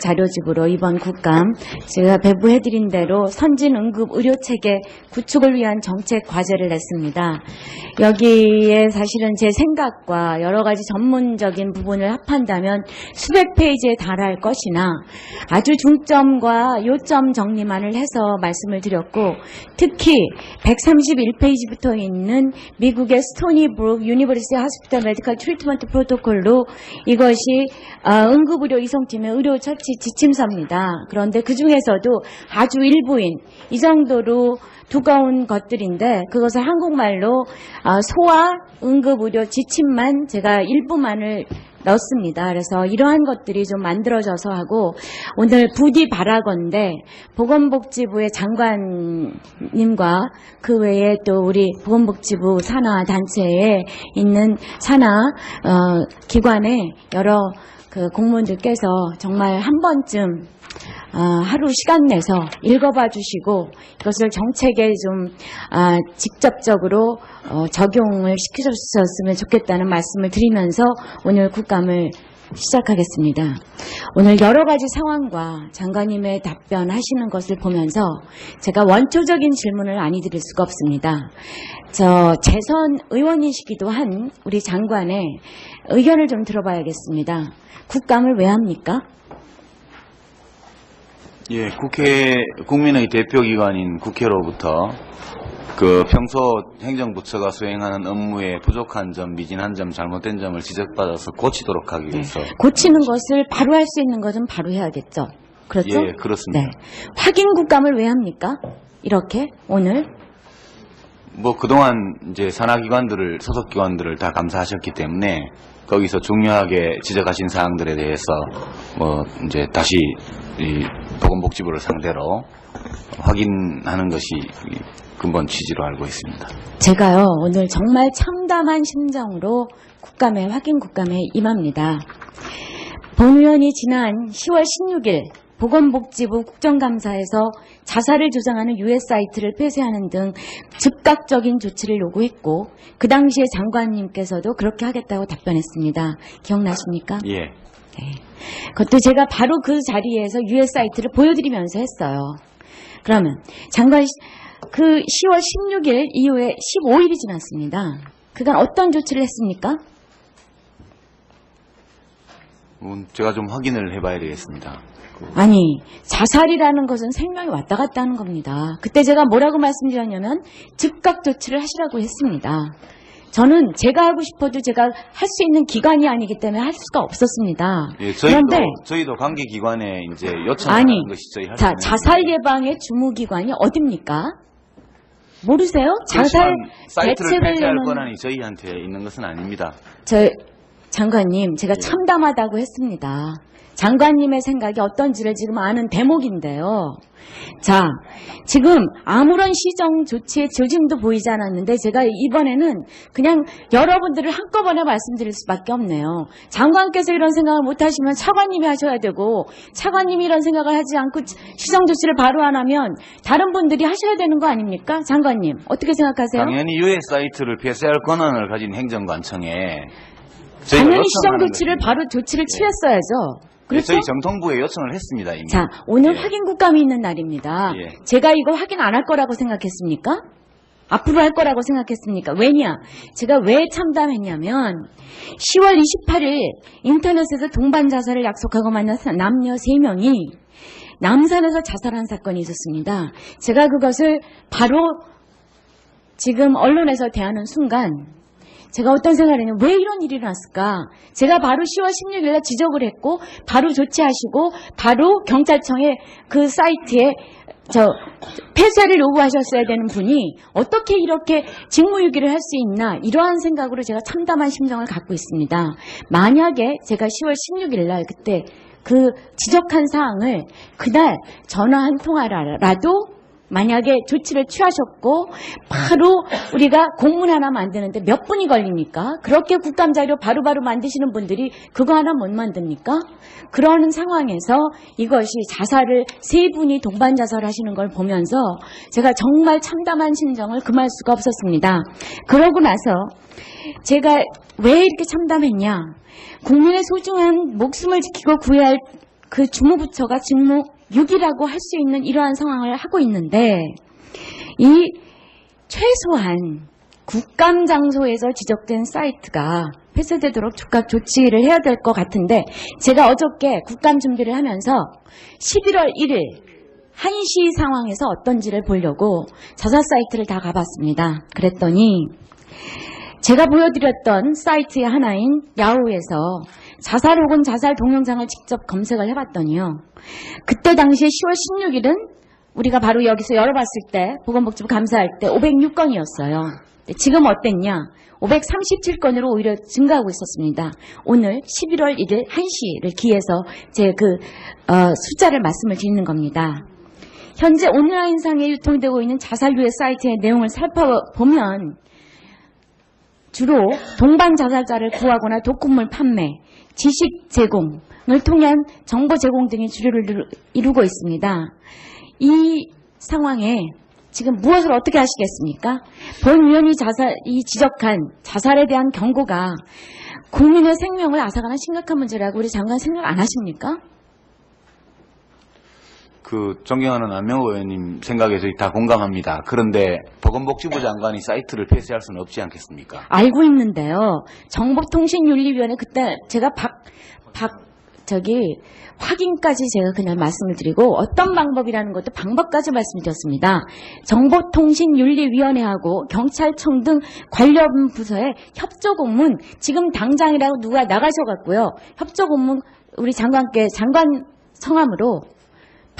자료집으로 이번 국감 제가 배부해드린 대로 선진 응급 의료 체계 구축을 위한 정책 과제를 냈습니다. 여기에 사실은 제 생각과 여러 가지 전문적인 부분을 합한다면 수백 페이지에 달할 것이나 아주 중점과 요점 정리만을 해서 말씀을 드렸고 특히 131페이지부터 있는 미국의 스토니브룩 유니버시티 하스피탈 메디컬 트리트먼트 프로토콜로 이것이 아, 응급의료 이송팀의 의료 처치 지침서입니다. 그런데 그 중에서도 아주 일부인 이 정도로 두꺼운 것들인데 그것을 한국말로 아, 소아 응급의료 지침만 제가 일부만을 넣습니다. 그래서 이러한 것들이 좀 만들어져서 하고 오늘 부디 바라건대 보건복지부의 장관님과 그 외에 또 우리 보건복지부 산하 단체에 있는 산하 어, 기관의 여러 그 공무원들께서 정말 한 번쯤 어, 하루 시간 내서 읽어봐 주시고 이것을 정책에 좀 아, 직접적으로 어, 적용을 시키셨으면 좋겠다는 말씀을 드리면서 오늘 국감을 시작하겠습니다. 오늘 여러 가지 상황과 장관님의 답변하시는 것을 보면서 제가 원초적인 질문을 아니 드릴 수가 없습니다. 저 재선 의원이시기도 한 우리 장관의 의견을 좀 들어봐야겠습니다. 국감을 왜 합니까? 예, 국회, 국민의 대표 기관인 국회로부터 그 평소 행정부처가 수행하는 업무에 부족한 점, 미진한 점, 잘못된 점을 지적받아서 고치도록 하기 위해서. 고치는 것을 바로 할 수 있는 것은 바로 해야겠죠. 그렇죠? 예, 그렇습니다. 네. 확인 국감을 왜 합니까? 이렇게 오늘 뭐 그동안 이제 산하기관들을, 소속기관들을 다 감사하셨기 때문에 거기서 중요하게 지적하신 사항들에 대해서 뭐 이제 다시 이 보건복지부를 상대로 확인하는 것이 이 근본 취지로 알고 있습니다. 제가요 오늘 정말 참담한 심정으로 국감에 확인 국감에 임합니다. 본 의원이 지난 10월 16일 보건복지부 국정감사에서 자살을 주장하는 US 사이트를 폐쇄하는 등 즉각적인 조치를 요구했고 그 당시에 장관님께서도 그렇게 하겠다고 답변했습니다. 기억나십니까? 예. 네. 그것도 제가 바로 그 자리에서 US 사이트를 보여드리면서 했어요. 그러면 장관 시- 그 10월 16일 이후에 15일이 지났습니다. 그간 어떤 조치를 했습니까? 음, 제가 좀 확인을 해봐야 되겠습니다. 아니 자살이라는 것은 생명이 왔다 갔다 하는 겁니다. 그때 제가 뭐라고 말씀드렸냐면 즉각 조치를 하시라고 했습니다. 저는 제가 하고 싶어도 제가 할 수 있는 기관이 아니기 때문에 할 수가 없었습니다. 예, 저희도 그런데 저희도 관계기관에 이제 요청하는 것이 저희 할 자, 자살 예방의 주무기관이 어딥니까? 모르세요? 자살 그렇지만 사이트를 대책을 내는 권한이 저희한테 있는 것은 아닙니다. 저 장관님 제가 예. 참담하다고 했습니다. 장관님의 생각이 어떤지를 지금 아는 대목인데요. 자, 지금 아무런 시정 조치의 조짐도 보이지 않았는데 제가 이번에는 그냥 여러분들을 한꺼번에 말씀드릴 수밖에 없네요. 장관께서 이런 생각을 못 하시면 차관님이 하셔야 되고 차관님이 이런 생각을 하지 않고 시정 조치를 바로 안 하면 다른 분들이 하셔야 되는 거 아닙니까? 장관님, 어떻게 생각하세요? 당연히 유해 사이트를 폐쇄할 권한을 가진 행정관청에 당연히 시정 조치를. 바로 조치를 예. 취했어야죠. 예, 그렇죠? 저희 정통부에 요청을 했습니다 이미. 자, 오늘 예. 확인 국감이 있는 날입니다. 예. 제가 이거 확인 안 할 거라고 생각했습니까? 앞으로 할 거라고 생각했습니까? 왜냐? 제가 왜 참담했냐면 10월 28일 인터넷에서 동반 자살을 약속하고 만난 남녀 3명이 남산에서 자살한 사건이 있었습니다. 제가 그것을 바로 지금 언론에서 대하는 순간 제가 어떤 생각을 했냐면 왜 이런 일이 났을까? 제가 바로 10월 16일에 지적을 했고 바로 조치하시고 바로 경찰청에 그 사이트에 저 폐쇄를 요구하셨어야 되는 분이 어떻게 이렇게 직무유기를 할 수 있나 이러한 생각으로 제가 참담한 심정을 갖고 있습니다. 만약에 제가 10월 16일 날 그때 그 지적한 사항을 그날 전화 한 통화라도 만약에 조치를 취하셨고 바로 우리가 공문 하나 만드는데 몇 분이 걸립니까? 그렇게 국감 자료 바로바로 만드시는 분들이 그거 하나 못 만듭니까? 그러는 상황에서 이것이 자살을 세 분이 동반 자살하시는 걸 보면서 제가 정말 참담한 심정을 금할 수가 없었습니다. 그러고 나서 제가 왜 이렇게 참담했냐? 국민의 소중한 목숨을 지키고 구해야 할 그 주무부처가 직무 6이라고 할 수 있는 이러한 상황을 하고 있는데 이 최소한 국감 장소에서 지적된 사이트가 폐쇄되도록 즉각 조치를 해야 될 것 같은데 제가 어저께 국감 준비를 하면서 11월 1일 1시 상황에서 어떤지를 보려고 자사 사이트를 다 가봤습니다. 그랬더니 제가 보여드렸던 사이트의 하나인 야후에서 자살 혹은 자살 동영상을 직접 검색을 해봤더니요. 그때 당시에 10월 16일은 우리가 바로 여기서 열어봤을 때 보건복지부 감사할 때 506건이었어요. 지금 어땠냐? 537건으로 오히려 증가하고 있었습니다. 오늘 11월 1일 1시를 기해서 제그 숫자를 말씀을 드리는 겁니다. 현재 온라인상에 유통되고 있는 자살유해 사이트의 내용을 살펴보면 주로 동반 자살자를 구하거나 독극물 판매, 지식 제공을 통한 정보 제공 등이 주류를 이루- 이루고 있습니다. 이 상황에 지금 무엇을 어떻게 하시겠습니까? 본 위원이 자살, 이 지적한 자살에 대한 경고가 국민의 생명을 앗아가는 심각한 문제라고 우리 장관 생각 안 하십니까? 그 존경하는 안명호 의원님 생각에 저희 다 공감합니다. 그런데 보건복지부 장관이 사이트를 폐쇄할 수는 없지 않겠습니까? 알고 있는데요. 정보통신윤리위원회 그때 제가 박, 박, 저기, 확인까지 제가 그냥 말씀을 드리고 어떤 방법이라는 것도 방법까지 말씀드렸습니다. 정보통신윤리위원회하고 경찰청 등 관련 부서의 협조 공문 지금 당장이라고 누가 나가셔갖고요. 협조 공문 우리 장관께 장관 성함으로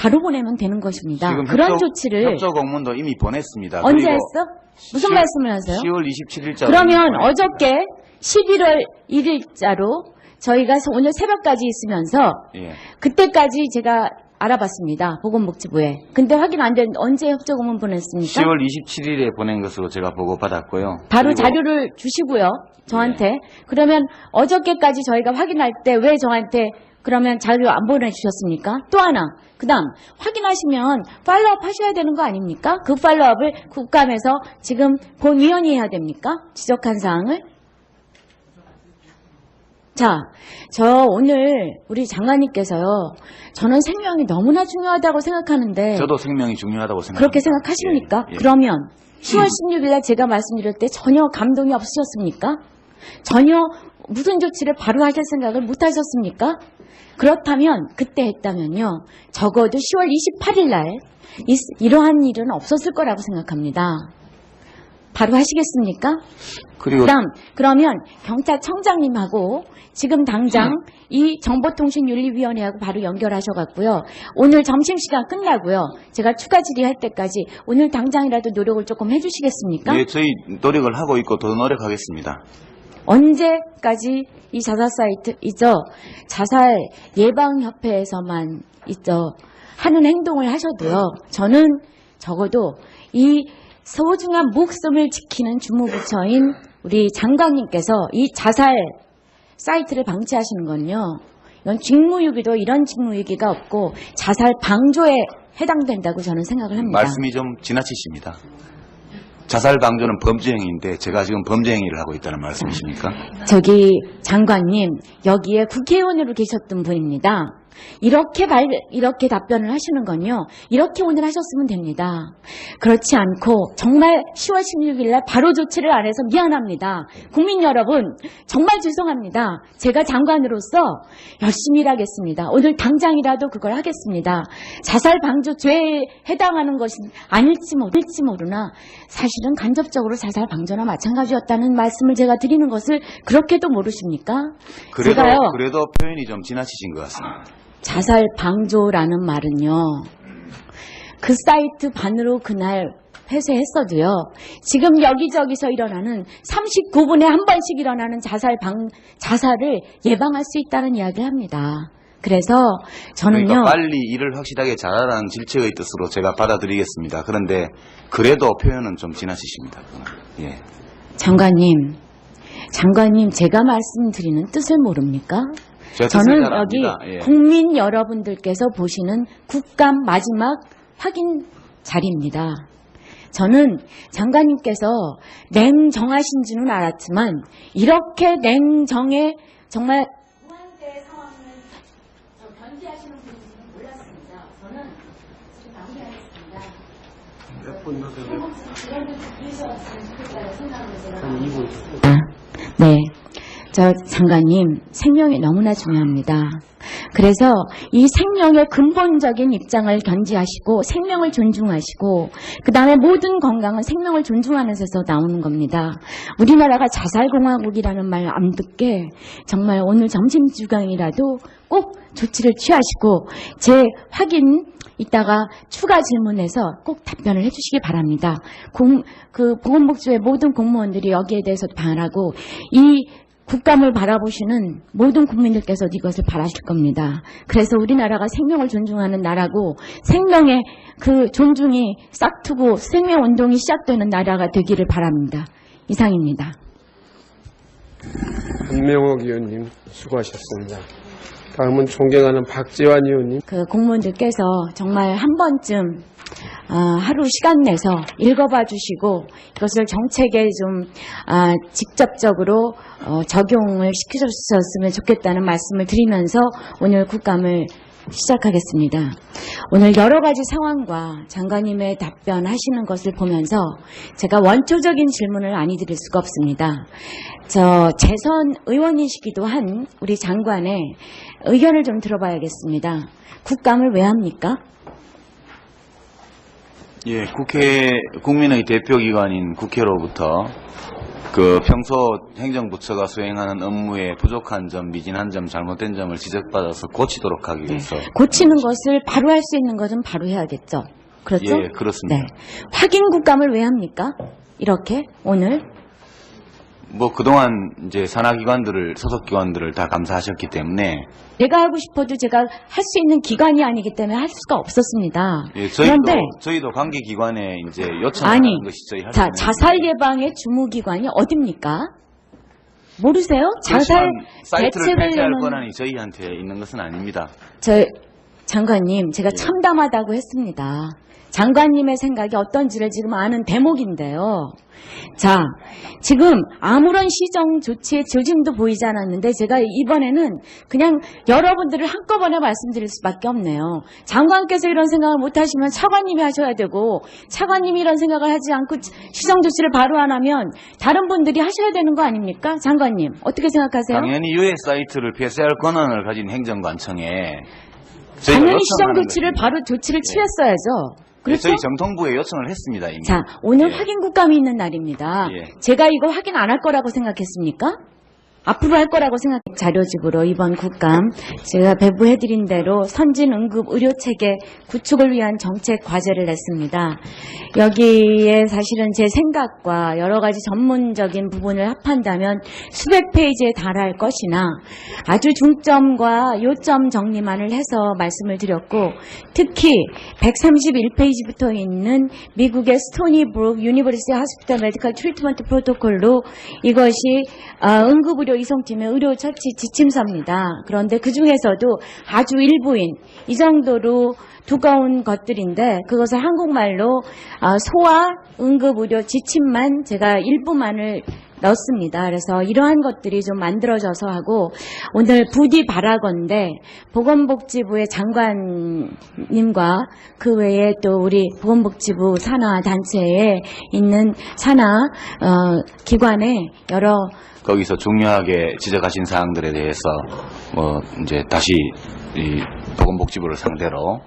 바로 보내면 되는 것입니다. 지금 그런 협조, 조치를 협조 공문도 이미 보냈습니다. 언제 그리고 했어? 무슨 10 말씀을 하세요? 10월 27일자 그러면 어저께 11월 1일자로 저희가 오늘 새벽까지 있으면서 예. 그때까지 제가 알아봤습니다. 보건복지부에. 근데 확인 안 된 언제 협조금은 보냈습니까? 10월 27일에 보낸 것으로 제가 보고 받았고요. 바로 자료를 주시고요. 저한테. 그러면 어저께까지 저희가 확인할 때 왜 저한테 그러면 자료 안 보내주셨습니까? 또 하나. 그 다음, 확인하시면 팔로업 하셔야 되는 거 아닙니까? 그 팔로업을 국감에서 지금 본위원이 해야 됩니까? 지적한 사항을? 자, 저 오늘 우리 장관님께서요, 저는 생명이 너무나 중요하다고 생각하는데, 저도 생명이 중요하다고 생각합니다. 그렇게 생각하십니까? 예, 예. 그러면 10월 16일 날 제가 말씀드릴 때 전혀 감동이 없으셨습니까? 전혀 무슨 조치를 바로 하실 생각을 못 하셨습니까? 그렇다면 그때 했다면요. 적어도 10월 28일 날 이러한 일은 없었을 거라고 생각합니다. 바로 하시겠습니까? 그리고 그다음 그러면 경찰청장님하고 지금 당장 이 정보통신윤리위원회하고 바로 연결하셔갖고요. 오늘 점심시간 끝나고요. 제가 추가 질의할 때까지 오늘 당장이라도 노력을 조금 해주시겠습니까? 예, 저희 노력을 하고 있고 더 노력하겠습니다. 언제까지 이 자살 사이트 있죠? 자살 예방 협회에서만 있죠? 하는 행동을 하셔도요. 저는 적어도 이 소중한 목숨을 지키는 주무부처인 우리 장관님께서 이 자살 사이트를 방치하시는 건요. 이건 직무유기도 이런 직무유기가 없고 자살 방조에 해당된다고 저는 생각을 합니다. 말씀이 좀 지나치십니다. 자살 방조는 범죄 행위인데 제가 지금 범죄 행위를 하고 있다는 말씀이십니까? 저기 장관님 여기에 국회의원으로 계셨던 분입니다. 이렇게 말 이렇게 답변을 하시는 건요. 이렇게 오늘 하셨으면 됩니다. 그렇지 않고 정말 10월 16일 날 바로 조치를 안 해서 미안합니다. 국민 여러분 정말 죄송합니다. 제가 장관으로서 열심히 일하겠습니다. 오늘 당장이라도 그걸 하겠습니다. 자살 방조 죄에 해당하는 것이 아닐지 모를지 모르나 사실은 간접적으로 자살 방조나 마찬가지였다는 말씀을 제가 드리는 것을 그렇게도 모르십니까? 그래도 제가요. 그래도 표현이 좀 지나치신 것 같습니다. 자살 방조라는 말은요. 그 사이트 반으로 그날 폐쇄했어도요. 지금 여기저기서 일어나는 39분에 한 번씩 일어나는 자살 방 자살을 예방할 수 있다는 이야기를 합니다. 그래서 저는요. 그러니까 빨리 일을 확실하게 잘하라는 질책의 뜻으로 제가 받아들이겠습니다. 그런데 그래도 표현은 좀 지나치십니다. 예. 장관님, 장관님 제가 말씀드리는 뜻을 모릅니까? 저는 잘 여기. 예. 국민 여러분들께서 보시는 국감 마지막 확인 자리입니다. 저는 장관님께서 냉정하신 줄은 알았지만 이렇게 냉정에 정말 무한대 상황을 견디하시는 저는 지금 마무리하겠습니다. 몇분 넣어서 그래도 들으셨으면 좋겠다는 생각으로 제가 한 2분. 네. 저 장관님, 생명이 너무나 중요합니다. 그래서 이 생명의 근본적인 입장을 견지하시고 생명을 존중하시고 그 다음에 모든 건강은 생명을 존중하는 데서 나오는 겁니다. 우리나라가 자살공화국이라는 말 안 듣게 정말 오늘 점심주간이라도 꼭 조치를 취하시고 제 확인 이따가 추가 질문에서 꼭 답변을 해주시기 바랍니다. 공, 그 보건복지부의 모든 공무원들이 여기에 대해서 바라고 이 국감을 바라보시는 모든 국민들께서도 이것을 바라실 겁니다. 그래서 우리나라가 생명을 존중하는 나라고 생명의 그 존중이 싹트고 생명 운동이 시작되는 나라가 되기를 바랍니다. 이상입니다. 한명옥 의원님 수고하셨습니다. 다음은 존경하는 박지환 의원님. 그 공무원들께서 정말 한 번쯤 아, 하루 시간 내서 읽어봐 주시고 이것을 정책에 좀 아, 직접적으로 어, 적용을 시키셨으면 좋겠다는 말씀을 드리면서 오늘 국감을 시작하겠습니다. 오늘 여러 가지 상황과 장관님의 답변하시는 것을 보면서 제가 원초적인 질문을 아니 드릴 수가 없습니다. 저 재선 의원이시기도 한 우리 장관의 의견을 좀 들어봐야겠습니다. 국감을 왜 합니까? 예, 국회, 국민의 대표 기관인 국회로부터 그 평소 행정부처가 수행하는 업무에 부족한 점, 미진한 점, 잘못된 점을 지적받아서 고치도록 하기 위해서. 고치는 것을 바로 할 수 있는 것은 바로 해야겠죠. 그렇죠? 예, 그렇습니다. 네. 확인 국감을 왜 합니까? 이렇게 오늘 뭐 그동안 이제 산하기관들을, 소속기관들을 다 감사하셨기 때문에 내가 하고 싶어도 제가 할 수 있는 기관이 아니기 때문에 할 수가 없었습니다. 예, 저희도, 그런데 저희도 관계기관에 이제 요청을 아니, 하는 것이 저희 할 자, 수 있는 자살 예방의 주무기관이 어딥니까? 모르세요? 자살 그렇지만 사이트를 대책을 권한이 저희한테 있는 것은 아닙니다. 저 장관님 예. 제가 참담하다고 했습니다. 장관님의 생각이 어떤지를 지금 아는 대목인데요. 자, 지금 아무런 시정 조치의 조짐도 보이지 않았는데 제가 이번에는 그냥 여러분들을 한꺼번에 말씀드릴 수밖에 없네요. 장관께서 이런 생각을 못 하시면 차관님이 하셔야 되고 차관님이 이런 생각을 하지 않고 시정 조치를 바로 안 하면 다른 분들이 하셔야 되는 거 아닙니까? 장관님, 어떻게 생각하세요? 당연히 유해 사이트를 폐쇄할 권한을 가진 행정관청에 당연히 시정 조치를. 바로 조치를 예. 취했어야죠. 예, 그렇죠? 저희 정통부에 요청을 했습니다 이미. 자, 오늘 예. 확인 국감이 있는 날입니다. 예. 제가 이거 확인 안 할 거라고 생각했습니까? 앞으로 할 거라고 생각 자료집으로 이번 국감 제가 배부해드린 대로 선진 응급 의료 체계 구축을 위한 정책 과제를 냈습니다. 여기에 사실은 제 생각과 여러 가지 전문적인 부분을 합한다면 수백 페이지에 달할 것이나 아주 중점과 요점 정리만을 해서 말씀을 드렸고 특히 131페이지부터 있는 미국의 스토니브룩 유니버시티 하스피탈 메디컬 트리트먼트 프로토콜로 이것이 아, 응급 의료 이송팀의 의료 처치 지침서입니다. 그런데 그 중에서도 아주 일부인 이 정도로 두꺼운 것들인데 그것을 한국말로 아, 소아 응급 의료 지침만 제가 일부만을 넣습니다. 그래서 이러한 것들이 좀 만들어져서 하고 오늘 부디 바라건대 보건복지부의 장관님과 그 외에 또 우리 보건복지부 산하 단체에 있는 산하 어, 기관의 여러 거기서 중요하게 지적하신 사항들에 대해서 뭐 이제 다시 이 보건복지부를 상대로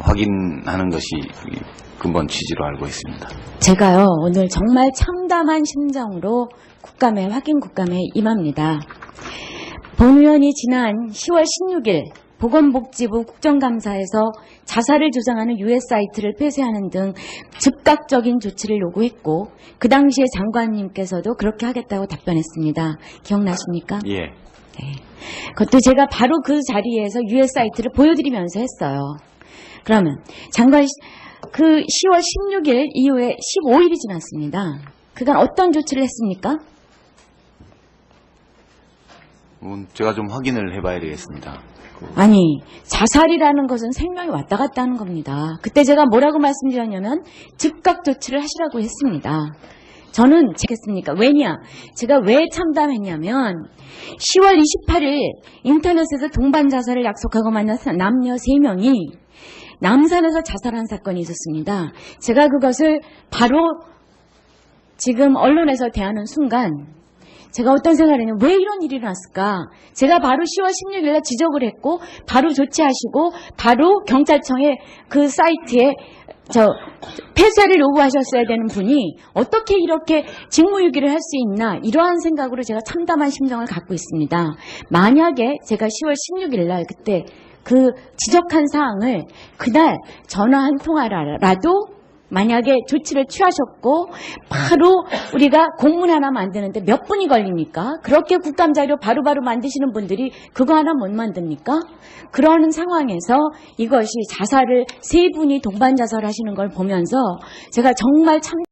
확인하는 것이 이 근본 취지로 알고 있습니다. 제가요 오늘 정말 참담한 심정으로 국감에 확인 국감에 임합니다. 본 의원이 지난 10월 16일 보건복지부 국정감사에서 자살을 조장하는 유해 사이트를 폐쇄하는 등 즉각적인 조치를 요구했고 그 당시에 장관님께서도 그렇게 하겠다고 답변했습니다. 기억나십니까? 예. 그것도 제가 바로 그 자리에서 유해 사이트를 보여드리면서 했어요. 그러면 장관 그 10월 16일 이후에 15일이 지났습니다. 그간 어떤 조치를 했습니까? 음, 제가 좀 확인을 해봐야 되겠습니다. 아니 자살이라는 것은 생명이 왔다 갔다 하는 겁니다. 그때 제가 뭐라고 말씀드렸냐면 즉각 조치를 하시라고 했습니다. 저는 지겠습니까? 왜냐? 제가 왜 참담했냐면 10월 28일 인터넷에서 동반 자살을 약속하고 만난 남녀 3명이 남산에서 자살한 사건이 있었습니다. 제가 그것을 바로 지금 언론에서 대하는 순간 제가 어떤 생각을 했냐면 왜 이런 일이 났을까? 제가 바로 10월 16일에 지적을 했고 바로 조치하시고 바로 경찰청에 그 사이트에 저 폐쇄를 요구하셨어야 되는 분이 어떻게 이렇게 직무유기를 할 수 있나 이러한 생각으로 제가 참담한 심정을 갖고 있습니다. 만약에 제가 10월 16일 날 그때 그 지적한 사항을 그날 전화 한 통화라도 만약에 조치를 취하셨고 바로 우리가 공문 하나 만드는데 몇 분이 걸립니까? 그렇게 국감 자료 바로바로 만드시는 분들이 그거 하나 못 만듭니까? 그러는 상황에서 이것이 자살을 세 분이 동반 자살하시는 걸 보면서 제가 정말 참